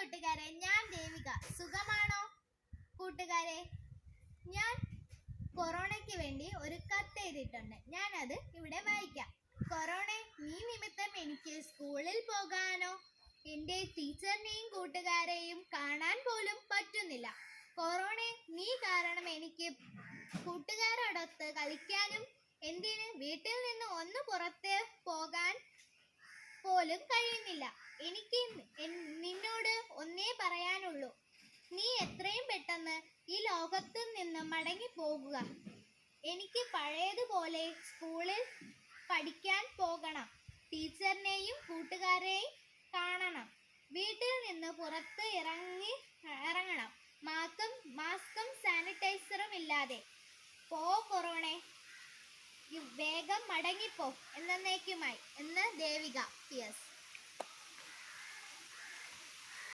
കൂട്ടുകാരെ ഞാൻ ദേവിക. സുഖമാണോ? കൂട്ടുകാരെ ഞാൻ കൊറോണയ്ക്ക് വേണ്ടി ഒരു കത്ത് എഴുതിയിട്ടുണ്ട്. ഞാൻ അത് ഇവിടെ വായിക്കാം. കൊറോണ നീ നിമിത്തം എനിക്ക് സ്കൂളിൽ പോകാനോ എന്റെ ടീച്ചറിനെയും കൂട്ടുകാരെയും കാണാൻ പോലും പറ്റുന്നില്ല. കൊറോണ നീ കാരണം എനിക്ക് കൂട്ടുകാരോടൊത്ത് കളിക്കാനും എന്തിന് വീട്ടിൽ നിന്ന് ഒന്ന് പുറത്ത് പോകാൻ പോലും കഴിയുന്നില്ല. എനിക്ക് പെട്ടെന്ന് ഈ ലോകത്തു നിന്ന് മടങ്ങി പോകുക. എനിക്ക് പഴയതുപോലെ സ്കൂളിൽ പഠിക്കാൻ പോകണം. ടീച്ചറിനെയും കൂട്ടുകാരെയും കാണണം. വീട്ടിൽ നിന്ന് പുറത്ത് ഇറങ്ങി ഇറങ്ങണം. മാസ്കും മാസ്കും സാനിറ്റൈസറും ഇല്ലാതെ. പോ കൊറോണ. വേഗം മടങ്ങിപ്പോ. എന്നേക്കുമായി എന്ന് ദേവിക യെസ്